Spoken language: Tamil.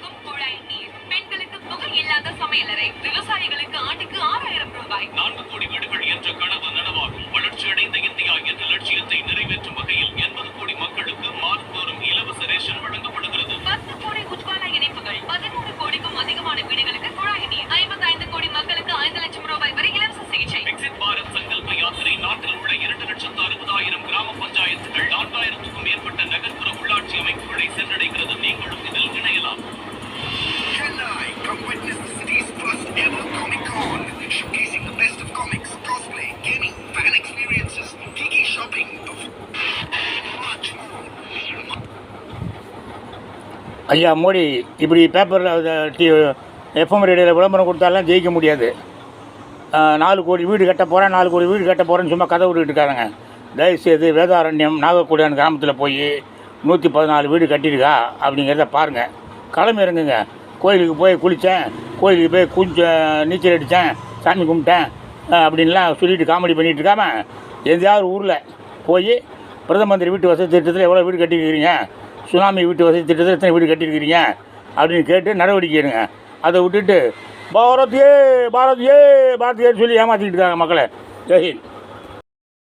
குழாய் நீர் பெண்களுக்கு புகை இல்லாத சமையலறை. விவசாயிகளுக்கு ஆண்டுக்கு ஆறாயிரம் ரூபாய். ஐயா மோடி இப்படி பேப்பரில் டி எஃப்எம் ரேடியோவில் விளம்பரம் கொடுத்தாலாம் ஜெயிக்க முடியாது. நாலு கோடி வீடு கட்ட போகிறேன் நாலு கோடி வீடு கட்ட போகிறேன்னு சும்மா கதை விட்டுட்டு இருக்காருங்க. தயவுசெய்து வேதாரண்யம் நாகக்கூடியான் கிராமத்தில் போய் நூற்றி பதினாலு வீடு கட்டியிருக்கா அப்படிங்கிறத பாருங்கள் கிளம்பி இறங்குங்க. கோயிலுக்கு போய் குளித்தேன் கோயிலுக்கு போய் குஞ்ச நீச்சல் அடித்தேன் சாமி கும்பிட்டேன் அப்படின்லாம் சொல்லிட்டு காமெடி பண்ணிட்டு இருக்காமல் எங்கேயாவது ஊரில் போய் பிரதம மந்திரி வீட்டு வசதி திட்டத்தில் எவ்வளோ வீடு கட்டியிருக்கிறீங்க? சுனாமி வீட்டு வசதி திட்டத்தில் எத்தனை வீடு கட்டியிருக்கிறீங்க அப்படின்னு கேட்டு நடவடிக்கை எடுங்க. அதை விட்டுட்டு பாரதியே பாரதியே பாரதியேன்னு சொல்லி ஏமாற்றிக்கிட்டு இருக்காங்க மக்களை. ஜெய்ஹிந்த்